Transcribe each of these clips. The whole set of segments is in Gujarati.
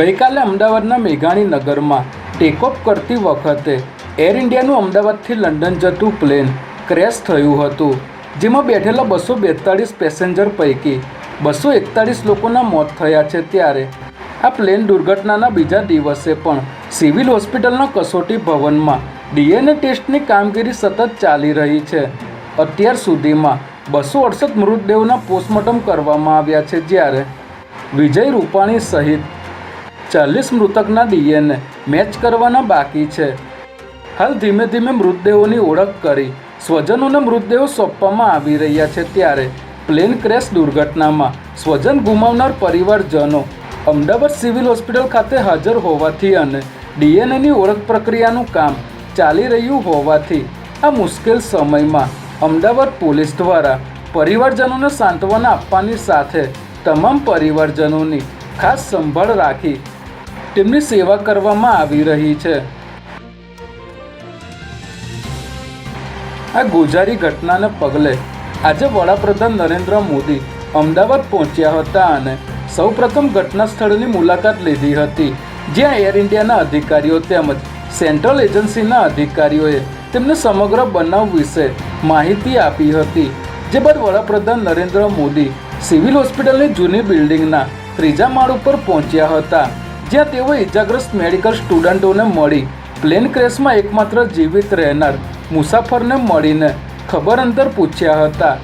ગઈકાલે અમદાવાદના મેઘાણી નગરમાં ટેકઓફ કરતી વખતે એર ઇન્ડિયાનું અમદાવાદથી લંડન જતું પ્લેન ક્રેશ થયું હતું, જેમાં બેઠેલા બસો બેતાળીસ પેસેન્જર પૈકી બસો એકતાળીસ લોકોના મોત થયા છે ત્યારે આ પ્લેન દુર્ઘટનાના બીજા દિવસે પણ સિવિલ હોસ્પિટલના કસોટી ભવનમાં ડીએનએ ટેસ્ટની કામગીરી સતત ચાલી રહી છે. અત્યાર સુધીમાં બસો અડસઠ મૃતદેહોના પોસ્ટમોર્ટમ કરવામાં આવ્યા છે જ્યારે વિજય રૂપાણી સહિત ચાલીસ મૃતકના ડીએનએ મેચ કરવાના બાકી છે. હાલ ધીમે ધીમે મૃતદેહોની ઓળખ કરી સ્વજનોને મૃતદેહો સોંપવામાં આવી રહ્યા છે ત્યારે પ્લેન ક્રેશ દુર્ઘટનામાં સ્વજન ગુમાવનાર પરિવારજનો અમદાવાદ સિવિલ હોસ્પિટલ ખાતે હાજર હોવાથી અને ડીએનએની ઓળખ પ્રક્રિયાનું કામ ચાલી રહ્યું હોવાથી આ મુશ્કેલ સમયમાં અમદાવાદ પોલીસ દ્વારા પરિવારજનોને સાંત્વના આપવાની સાથે તમામ પરિવારજનોની ખાસ સંભાળ રાખી તેમની સેવા કરવામાં આવી રહી છે. આ ગુજારી ઘટનાને પગલે આજે વડાપ્રધાન નરેન્દ્ર મોદી અમદાવાદ પહોંચ્યા હતા અને સૌપ્રથમ ઘટના સ્થળની મુલાકાત લીધી હતી, જ્યાં એર ઇન્ડિયાના અધિકારીઓ તેમજ સેન્ટ્રલ એજન્સીના અધિકારીઓએ તેમને સમગ્ર બનાવ વિશે માહિતી આપી હતી, જે બાદ વડાપ્રધાન નરેન્દ્ર મોદી સિવિલ હોસ્પિટલની જૂની બિલ્ડિંગના ત્રીજા માળ ઉપર પહોંચ્યા હતા. જ્યાં તેઓ ઇજાગ્રસ્ત મેડિકલ સ્ટુડન્ટોને મળી. પ્લેન ક્રેશમાં એકમાત્ર જીવિત રહેનાર મુસાફરને મળીને ખબર અંતર પૂછ્યા હતા.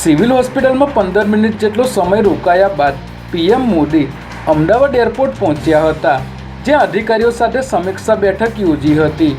સિવિલ હોસ્પિટલમાં પંદર મિનિટ જેટલો સમય રોકાયા બાદ પીએમ મોદી અમદાવાદ એરપોર્ટ પહોંચ્યા હતા, જ્યાં અધિકારીઓ સાથે સમીક્ષા બેઠક યોજી હતી.